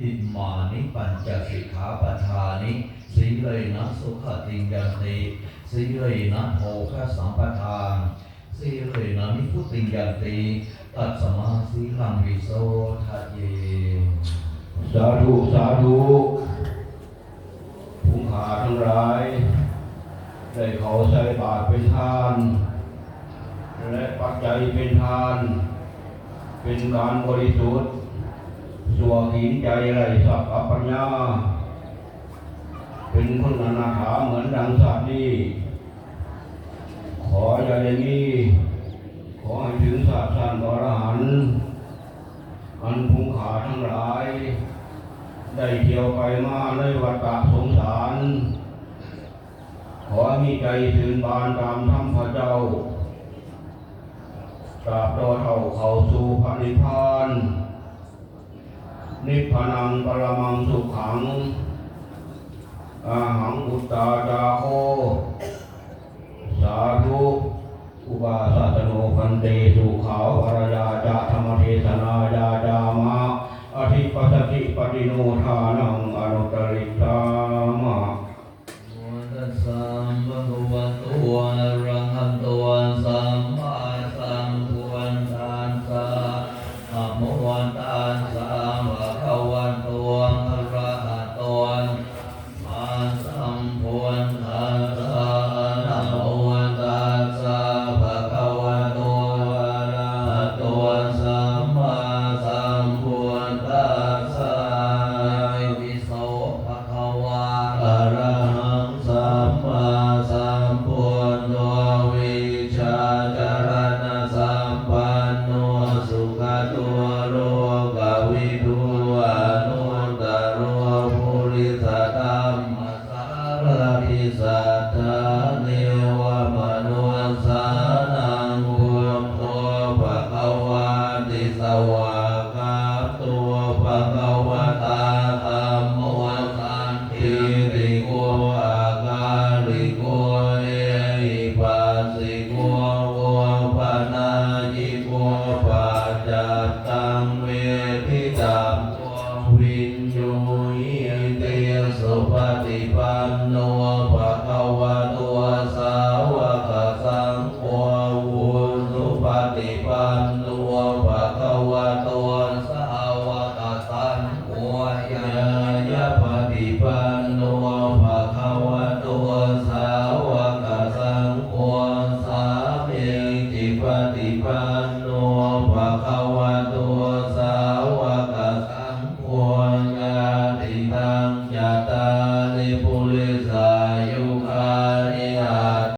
อิมานิปัญจสิกขาปัฏฐานิสีเลยนะสุขติงยันติสีเลยนะโภคสัมปทานสีเลยนะมิพุติงยันติตัดสมาสีลังวิโสทะเยสาธุสาธุผู้ขาทั้งหลาย ได้เขาใช้บาทรเป็นทาน และปัจจัยเป็นทาน เป็นการบริสุทธิ์ สัวหินใจไรสักอปัญญา เป็นคนอนาถาเหมือนดังสัตว์นี้ ขออย่าได้มีขอให้ถึงสัตว์สันตอรหันต์อันภูขาทั้งหลาย ได้เที่ยวไปมาในวัฏสงสาร ขอให้มีใจถึงบานตามธรรมพระเจ้าตราบรอเท่าเขาสู่พระนิพพาน นิพพานังปรมังสุขังอาหังอุตตาจาโคสาธุอุบาสสโนพันเตสุขาวอรยาจาธรรมเทศนาญาจามะอธิปัสสติปฏิโนทาน วากาตัวภะคะวะตาธัมโมสันติริโกอาการิโกเอหิปัสสิโกโอปนายิโกปัจจัตตังเวทิตังวินโยหิเตสุปฏิปันโน ตัวสาวกสังโฆยายาปฏิปันโนภะคะวะโตสาวกสังโฆสามีจิปฏิปันโน